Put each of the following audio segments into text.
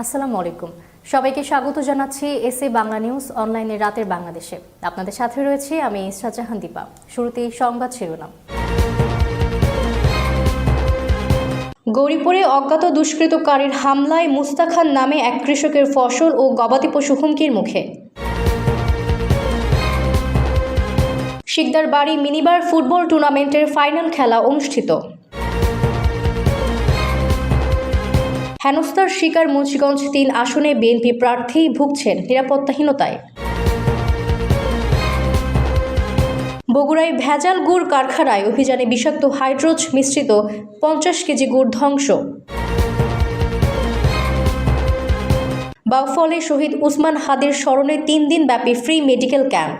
আসসালামু আলাইকুম। সবাইকে স্বাগত জানাচ্ছি এসএ বাংলা নিউজ অনলাইনে রাতের বাংলাদেশে। আপনাদের সাথে রয়েছে আমি শাহজাহান দীপা। শুরুতেই সংবাদ শিরোনাম। গৌরীপুরে অজ্ঞাত দুষ্কৃতকারীর হামলায় মুস্তাখান নামে এক কৃষকের ফসল ও গবাদি পশু হুমকির মুখে। শিকদার বাড়ি মিনিবার ফুটবল টুর্নামেন্টের ফাইনাল খেলা অনুষ্ঠিত। হেনস্তার শিকার মুন্সিগঞ্জ তিন আসনে বিএনপি প্রার্থী ভুগছেন নিরাপত্তাহীনতায়। বগুড়ায় ভেজাল গুড় কারখানায় অভিযানে বিষাক্ত হাইড্রোজ মিশ্রিত পঞ্চাশ কেজি গুড় ধ্বংস। বাউফলে শহীদ উসমান হাদির স্মরণে তিন দিন ব্যাপী ফ্রি মেডিকেল ক্যাম্প।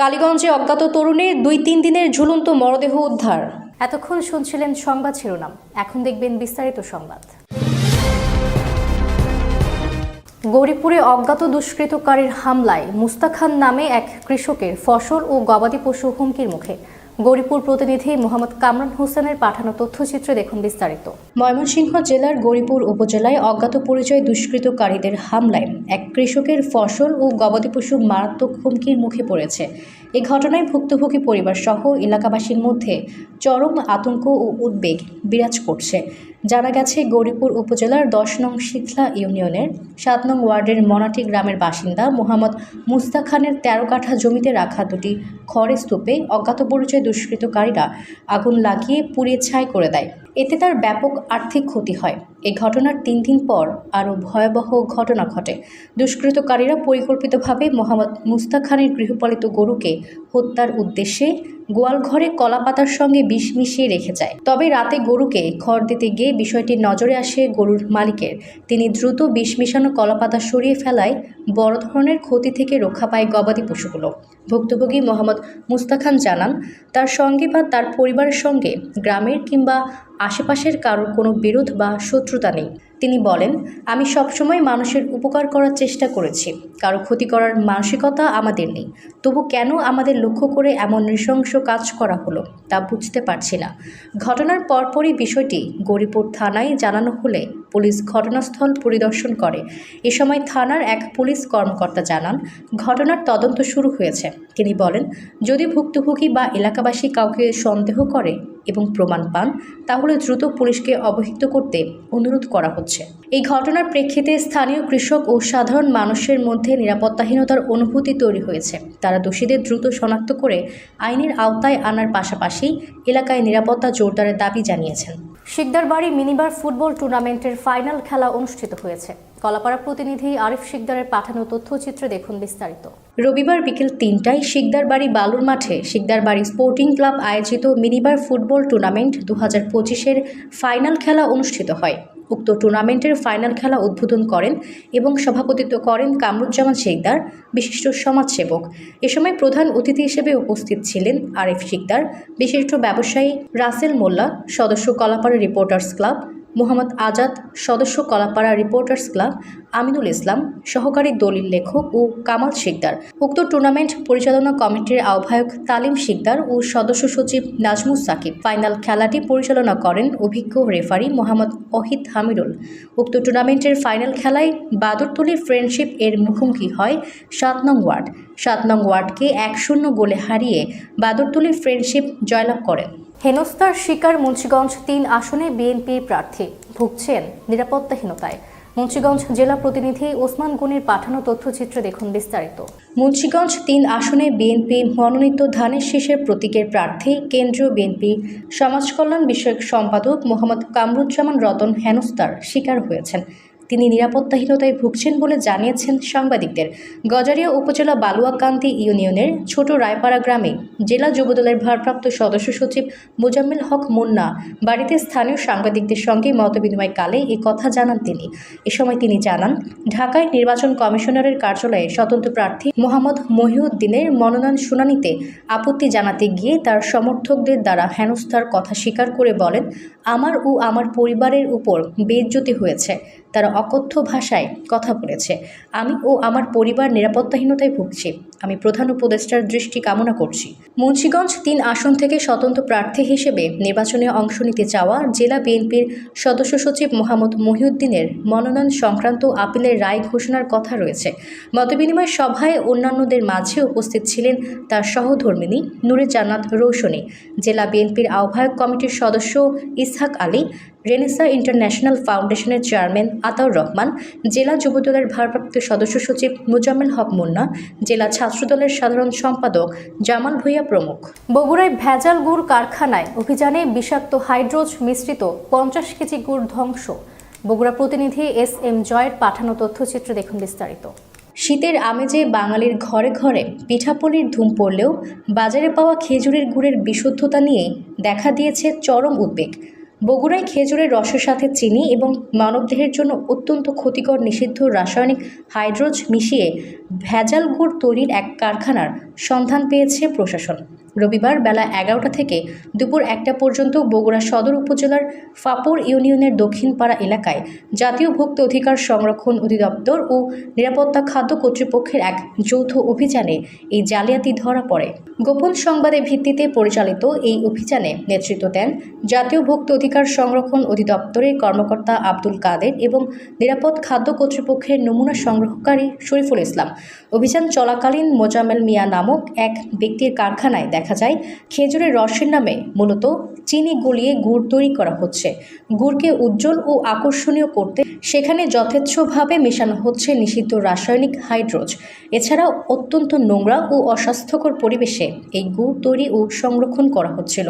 কালীগঞ্জে অজ্ঞাত তরুণে দুই তিন দিনের ঝুলন্ত মরদেহ উদ্ধার। এতক্ষণ শুনছিলেন সংবাদ শিরোনাম। এখন দেখবেন বিস্তারিত সংবাদ। গৌরীপুরে অজ্ঞাত দুষ্কৃতকারীর হামলায় মুস্তাখান নামে এক কৃষকের ফসল ও গবাদি পশু হুমকির মুখে। গৌরীপুর প্রতিনিধি মোহাম্মদ কামরান হোসেনের পাঠানো তথ্যচিত্রে দেখুন বিস্তারিত। ময়মনসিংহ জেলার গৌরীপুর উপজেলায় অজ্ঞাত পরিচয় দুষ্কৃতকারীদের হামলায় এক কৃষকের ফসল ও গবাদি পশু মারাত্মক হুমকির মুখে পড়েছে। এ ঘটনায় ভুক্তভোগী পরিবার সহ এলাকাবাসীর মধ্যে চরম আতঙ্ক ও উদ্বেগ বিরাজ করছে। জানা গেছে, গৌরীপুর উপজেলার দশ নং শীতলা ইউনিয়নের সাত নং ওয়ার্ডের মনাটি গ্রামের বাসিন্দা মোহাম্মদ মুস্তা খানের তেরো কাঠা জমিতে রাখা দুটি খড়ের স্তূপে অজ্ঞাত পরিচয় দুষ্কৃতকারীরা আগুন লাগিয়ে পুড়িয়ে ছাই করে দেয়। এতে তার ব্যাপক আর্থিক ক্ষতি হয়। এই ঘটনার তিন দিন পর আরও ভয়াবহ ঘটনা ঘটে। দুষ্কৃতকারীরা পরিকল্পিতভাবে মোহাম্মদ মুস্তাক খানের গৃহপালিত গরুকে হত্যার উদ্দেশ্যে গোয়ালঘরে কলা পাতার সঙ্গে বিষ মিশিয়ে রেখে যায়। তবে রাতে গরুকে খড় দিতে গিয়ে বিষয়টি নজরে আসে গরুর মালিকের। তিনি দ্রুত বিষ মিশানো কলাপাতা সরিয়ে ফেলায় বড় ধরনের ক্ষতি থেকে রক্ষা পায় গবাদি পশুগুলো। ভুক্তভোগী মোহাম্মদ মুস্তাখান জানান, তার সঙ্গে বা তার পরিবারের সঙ্গে গ্রামের কিংবা আশেপাশের কারোর কোনো বিরোধ বা শত্রুতা নেই। তিনি বলেন, আমি সবসময় মানুষের উপকার করার চেষ্টা করেছি। কারও ক্ষতি করার মানসিকতা আমাদের নেই। তবু কেন আমাদের লক্ষ্য করে এমন নৃশংস কাজ করা হলো, তা বুঝতে পারছি না। ঘটনার পরপরই বিষয়টি গরিপুর থানায় জানানো হলে পুলিশ ঘটনাস্থল পরিদর্শন করে। এ সময় থানার এক পুলিশ কর্মকর্তা জানান, ঘটনার তদন্ত শুরু হয়েছে। তিনি বলেন, যদি ভুক্তভোগী বা এলাকাবাসী কাউকে সন্দেহ করে এবং প্রমাণ পান, তাহলে দ্রুত পুলিশকে অবহিত করতে অনুরোধ করা হচ্ছে। এই ঘটনার প্রেক্ষিতে স্থানীয় কৃষক ও সাধারণ মানুষের মধ্যে নিরাপত্তাহীনতার অনুভূতি তৈরি হয়েছে। তারা দোষীদের দ্রুত শনাক্ত করে আইনের আওতায় আনার পাশাপাশি এলাকায় নিরাপত্তা জোরদারের দাবি জানিয়েছেন। শিকদার বাড়ি মিনিবার ফুটবল টুর্নামেন্টের ফাইনাল খেলা অনুষ্ঠিত হয়েছে। কলাপাড়া প্রতিনিধি আরিফ শিকদারের পাঠানো তথ্যচিত্রে দেখুন বিস্তারিত। রবিবার বিকেল তিনটায় শিকদার বাড়ি বালুর মাঠে শিকদার বাড়ি স্পোর্টিং ক্লাব আয়োজিত মিনিবার ফুটবল টুর্নামেন্ট দু হাজার পঁচিশের ফাইনাল খেলা অনুষ্ঠিত হয়। উক্ত টুর্নামেন্টের ফাইনাল খেলা উদ্বোধন করেন এবং সভাপতিত্ব করেন কামরুজ্জামান শেখদার বিশিষ্ট সমাজসেবক। এ সময় প্রধান অতিথি হিসেবে উপস্থিত ছিলেন আরিফ শিকদার, বিশিষ্ট ব্যবসায়ী রাসেল মোল্লা, সদস্য কলাপাড়া রিপোর্টার্স ক্লাব মোহাম্মদ আজাদ, সদস্য কলাপাড়া রিপোর্টার্স ক্লাব, আমিনুল ইসলাম, সহকারী দলিল লেখক ও কামাল শিকদার। উক্ত টুর্নামেন্ট পরিচালনা কমিটির আহ্বায়ক তালিম শিকদার ও সদস্য সচিব নাজমুস সাকিব। ফাইনাল খেলাটি পরিচালনা করেন অভিজ্ঞ রেফারি মোহাম্মদ অহিদ হামিরুল উক্ত টুর্নামেন্টের ফাইনাল খেলায় বাদরতলি ফ্রেন্ডশিপ এর মুখোমুখি হয় সাত নং ওয়ার্ড। সাত নং ওয়ার্ডকে এক শূন্য গোলে হারিয়ে বাদরতলি ফ্রেন্ডশিপ জয়লাভ করেন। হেনস্তার শিকার মুন্সিগঞ্জ তিন আসনে বিএনপি প্রার্থী ভুগছেন নিরাপত্তাহীনতায়। মুন্সিগঞ্জ জেলা প্রতিনিধি ওসমান গনির পাঠানো তথ্যচিত্রে দেখুন বিস্তারিত। মুন্সিগঞ্জ তিন আসনে বিএনপি মনোনীত ধানের শীষের প্রতীকের প্রার্থী কেন্দ্রীয় বিএনপি সমাজ কল্যাণ বিষয়ক সম্পাদক মোহাম্মদ কামরুজ্জামান রতন হেনস্তার শিকার হয়েছেন। তিনি নিরাপত্তাহীনতায় ভুগছেন বলে জানিয়েছেন সাংবাদিকদের। গজারিয়া উপজেলা বালুয়াকান্দি ইউনিয়নের ছোট রায়পাড়া গ্রামে জেলা যুবদলের ভারপ্রাপ্ত সদস্য সচিব মোজাম্মেল হক মুন্না বাড়িতে স্থানীয় সাংবাদিকদের সঙ্গে মতবিনিময় কালে এ কথা জানান তিনি। এ সময় তিনি জানান, ঢাকায় নির্বাচন কমিশনারের কার্যালয়ে স্বতন্ত্র প্রার্থী মোহাম্মদ মহিউদ্দিনের মনোনয়ন শুনানিতে আপত্তি জানাতে গিয়ে তার সমর্থকদের দ্বারা হেনস্থার কথা স্বীকার করে বলেন, আমার ও আমার পরিবারের উপর বেজ্জতি হয়েছে। তারা অকথ্য ভাষায় কথা বলেছে। আমি ও আমার পরিবার নিরাপত্তাহীনতায় ভুগছি। আমি প্রধান উপদেষ্টার দৃষ্টি কামনা করছি। মুন্সীগঞ্জ তিন আসন থেকে স্বতন্ত্র প্রার্থী হিসেবে নির্বাচনে অংশ নিতে চাওয়া জেলা বিএনপির সদস্য সচিব মোহাম্মদ মহিউদ্দিনের মনোনয়ন সংক্রান্ত আপিলের রায় ঘোষণার কথা রয়েছে। মতবিনিময় সভায় অন্যান্যদের মাঝে উপস্থিত ছিলেন তার সহধর্মিনী নুরে জান্নাত রৌশনী, জেলা বিএনপির আহ্বায়ক কমিটির সদস্য ইসহাক আলী, রেনেসা ইন্টারন্যাশনাল ফাউন্ডেশনের চেয়ারম্যান আতাউর রহমান, জেলা যুবদলের ভারপ্রাপ্ত সদস্য সচিব মুজাম্মেল হক মুন্না, জেলা ছাত্রদলের সাধারণ সম্পাদক জামাল ভূঁইয়া প্রমুখ। বগুড়ায় ভেজাল গুড় কারখানায় অভিযানে বিষাক্ত হাইড্রোজ মিশ্রিত পঞ্চাশ কেজি গুড় ধ্বংস। বগুড়া প্রতিনিধি এস এম জয়ের পাঠানো তথ্যচিত্র দেখুন বিস্তারিত। শীতের আমেজে বাঙালির ঘরে ঘরে পিঠাপুলির ধুম পড়লেও বাজারে পাওয়া খেজুরের গুড়ের বিশুদ্ধতা নিয়ে দেখা দিয়েছে চরম উদ্বেগ। বগুড়ায় খেজুরের রসের সাথে চিনি এবং মানবদেহের জন্য অত্যন্ত ক্ষতিকর নিষিদ্ধ রাসায়নিক হাইড্রোজ মিশিয়ে ভেজাল গুড় তৈরির এক কারখানার সন্ধান পেয়েছে প্রশাসন। রবিবার বেলা এগারোটা থেকে দুপুর একটা পর্যন্ত বগুড়া সদর উপজেলার ফাপড় ইউনিয়নের দক্ষিণপাড়া এলাকায় জাতীয় ভোক্তা অধিকার সংরক্ষণ অধিদপ্তর ও নিরাপত্তা খাদ্য কর্তৃপক্ষের এক যৌথ অভিযানে এই জালিয়াতি ধরা পড়ে। গোপন সংবাদের ভিত্তিতে পরিচালিত এই অভিযানে নেতৃত্ব দেন জাতীয় ভোক্তা অধিকার সংরক্ষণ অধিদপ্তরের কর্মকর্তা আব্দুল কাদের এবং নিরাপদ খাদ্য কর্তৃপক্ষের নমুনা সংগ্রহকারী শরীফুল ইসলাম। অভিযান চলাকালীন মোজামেল মিয়া নামক এক ব্যক্তির কারখানায় দেখা যায়, খেজুরের রসের নামে মূলত চিনি গলিয়ে গুড় তৈরি করা হচ্ছে। গুড়কে উজ্জ্বল ও আকর্ষণীয় করতে সেখানে যথেচ্ছভাবে মেশানো হচ্ছে নিষিদ্ধ রাসায়নিক হাইড্রোজ। এছাড়াও অত্যন্ত নোংরা ও অস্বাস্থ্যকর পরিবেশে এই গুড় তৈরি ও সংরক্ষণ করা হচ্ছিল।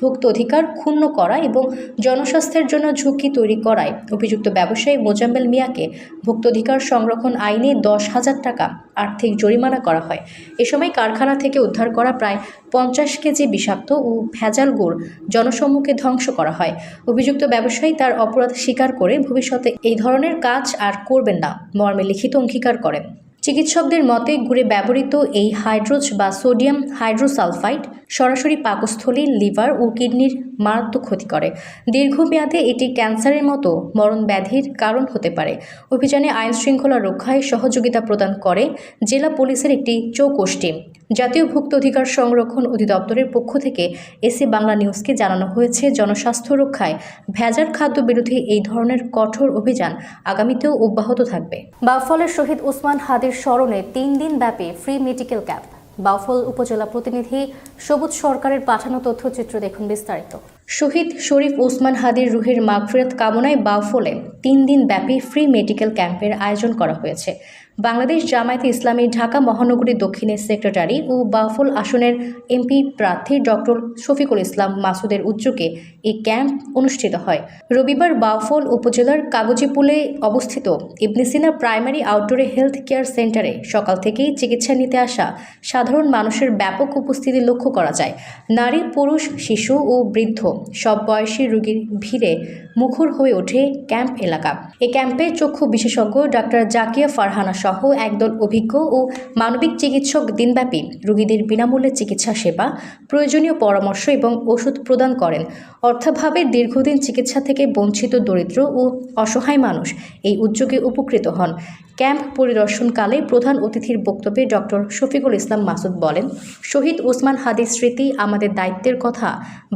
ভুক্ত অধিকার ক্ষুণ্ণ করা এবং জনস্বাস্থ্যের জন্য ঝুঁকি তৈরি করায় অভিযুক্ত ব্যবসায়ী মোজাম্মেল মিয়াকে ভুক্তাধিকার সংরক্ষণ আইনে দশ হাজার টাকা আর্থিক জরিমানা করা হয়। এ সময় কারখানা থেকে উদ্ধার করা প্রায় পঞ্চাশ কেজি বিষাক্ত ও ভেজাল গুড় জনসম্মুখে ধ্বংস করা হয়। অভিযুক্ত ব্যবসায়ী তার অপরাধ স্বীকার করে ভবিষ্যতে এই ধরনের কাজ আর করবেন না, মর্মে লিখিত অঙ্গীকার করেন। চিকিৎসকদের মতে, গুড়ে ব্যবহৃত এই হাইড্রোজ বা সোডিয়াম হাইড্রোসালফাইড সরাসরি পাকস্থলী, লিভার ও কিডনির মারাত্মক ক্ষতি করে। দীর্ঘমেয়াদে এটি ক্যান্সারের মতো মরণ ব্যাধির কারণ হতে পারে। অভিযানে আইন শৃঙ্খলা রক্ষায় সহযোগিতা প্রদান করে জেলা পুলিশের একটি চৌকোষ্ঠী জাতীয় ভুক্ত অধিকার সংরক্ষণ অধিদপ্তরের পক্ষ থেকে এসি বাংলা নিউজকে জানানো হয়েছে, জনস্বাস্থ্য রক্ষায়। ভেজাল খাদ্য বিরোধী এই ধরনের কঠোর অভিযান আগামীতেও অব্যাহত থাকবে। বাউফলের শহীদ ওসমান হাদির স্মরণে তিন দিন ব্যাপী ফ্রি মেডিকেল ক্যাম্প বাউফল উপজেলা প্রতিনিধি সবুজ সরকারের পাঠানো তথ্যচিত্র দেখুন বিস্তারিত। শহীদ শরীফ ওসমান হাদির রুহের মাগফিরাত কামনায় বাউফলে তিন দিন ব্যাপী ফ্রি মেডিকেল ক্যাম্পের আয়োজন করা হয়েছে। বাংলাদেশ জামায়াতে ইসলামী ঢাকা মহানগরী দক্ষিণের সেক্রেটারি ও বাউফল আসনের এমপি প্রার্থী ডক্টর শফিকুল ইসলাম মাসুদের উদ্যোগে এই ক্যাম্প অনুষ্ঠিত হয়। রবিবার বাউফল উপজেলার কাগজিপুলে অবস্থিত ইবনিসিনা প্রাইমারি আউটডোরে হেলথ কেয়ার সেন্টারে সকাল থেকেই চিকিৎসা নিতে আসা সাধারণ মানুষের ব্যাপক উপস্থিতি লক্ষ্য করা যায়। নারী, পুরুষ, শিশু ও বৃদ্ধ সব বয়সী রোগীর ভিড়ে মুখর হয়ে ওঠে ক্যাম্প এলাকা। এই ক্যাম্পে চক্ষু বিশেষজ্ঞ ডাক্তার জাকিয়া ফারহানা সহ একদল অভিজ্ঞ ও মানবিক চিকিৎসক দিনব্যাপী রোগীদের বিনামূল্যে চিকিৎসা সেবা, প্রয়োজনীয় পরামর্শ এবং ওষুধ প্রদান করেন। অর্থাভাবে দীর্ঘদিন চিকিৎসা থেকে বঞ্চিত দরিদ্র ও অসহায় মানুষ এই উদ্যোগে উপকৃত হন। ক্যাম্প পরিদর্শনকালে প্রধান অতিথির বক্তব্যে ডক্টর শফিকুল ইসলাম মাসুদ বলেন, শহীদ ওসমান হাদির স্মৃতি আমাদের দায়িত্বের কথা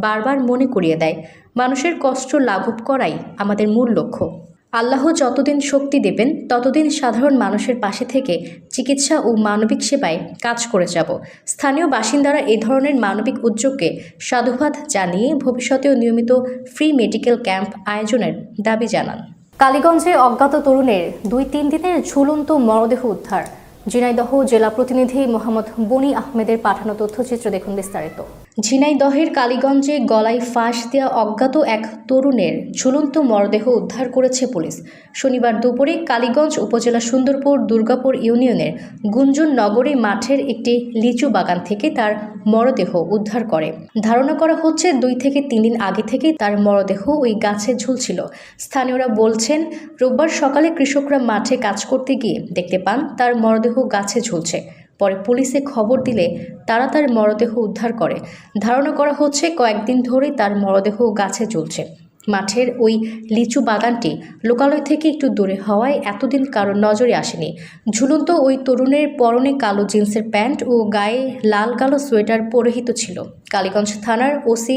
বারবার মনে করিয়ে দেয়। মানুষের কষ্ট লাঘব করাই আমাদের মূল লক্ষ্য। আল্লাহ যতদিন শক্তি দেবেন, ততদিন সাধারণ মানুষের পাশে থেকে চিকিৎসা ও মানবিক সেবায় কাজ করে যাব। স্থানীয় বাসিন্দারা এই ধরনের মানবিক উদ্যোগকে সাধুবাদ জানিয়ে ভবিষ্যতেও নিয়মিত ফ্রি মেডিকেল ক্যাম্প আয়োজনের দাবি জানান। কালীগঞ্জে অজ্ঞাত তরুণের দুই তিন দিনের ঝুলন্ত মরদেহ উদ্ধার। ঝিনাইদহ জেলা প্রতিনিধি মোহাম্মদ বনি আহমেদের পাঠানো তথ্যচিত্র দেখুন বিস্তারিত। ঝিনাইদহের কালীগঞ্জে গলায় ফাঁস দেওয়া অজ্ঞাত এক তরুণের ঝুলন্ত মরদেহ উদ্ধার করেছে পুলিশ। শনিবার দুপুরে কালীগঞ্জ উপজেলা সুন্দরপুর দুর্গাপুর ইউনিয়নের গুঞ্জন নগরী মাঠের একটি লিচু বাগান থেকে তার মরদেহ উদ্ধার করে। ধারণা করা হচ্ছে দুই থেকে তিন দিন আগে থেকে তার মরদেহ ওই গাছে ঝুলছিল। স্থানীয়রা বলছেন, রোববার সকালে কৃষকরা মাঠে কাজ করতে গিয়ে দেখতে পান তার মরদেহ গাছে ঝুলছে। পরে পুলিশে খবর দিলে তারা তার মরদেহ উদ্ধার করে। ধারণা করা হচ্ছে কয়েকদিন ধরেই তার মরদেহ গাছে ঝুলছে মাঠের ওই লিচু বাগানটি লোকালয় থেকে একটু দূরে হওয়ায় এতদিন কারোর নজরে আসেনি। ঝুলন্ত ওই তরুণের পরনে কালো জিন্সের প্যান্ট ও গায়ে লাল কালো সোয়েটার পরিহিত ছিল। কালীগঞ্জ থানার ওসি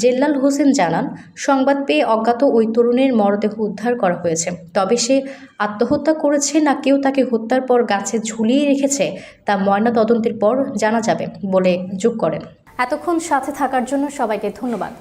জেল্লাল হোসেন জানান, সংবাদ পেয়ে অজ্ঞাত ওই তরুণের মরদেহ উদ্ধার করা হয়েছে। তবে সে আত্মহত্যা করেছে না কেউ তাকে হত্যার পর গাছে ঝুলিয়ে রেখেছে তা ময়না তদন্তের পর জানা যাবে বলে যোগ করেন। এতক্ষণ সাথে থাকার জন্য সবাইকে ধন্যবাদ।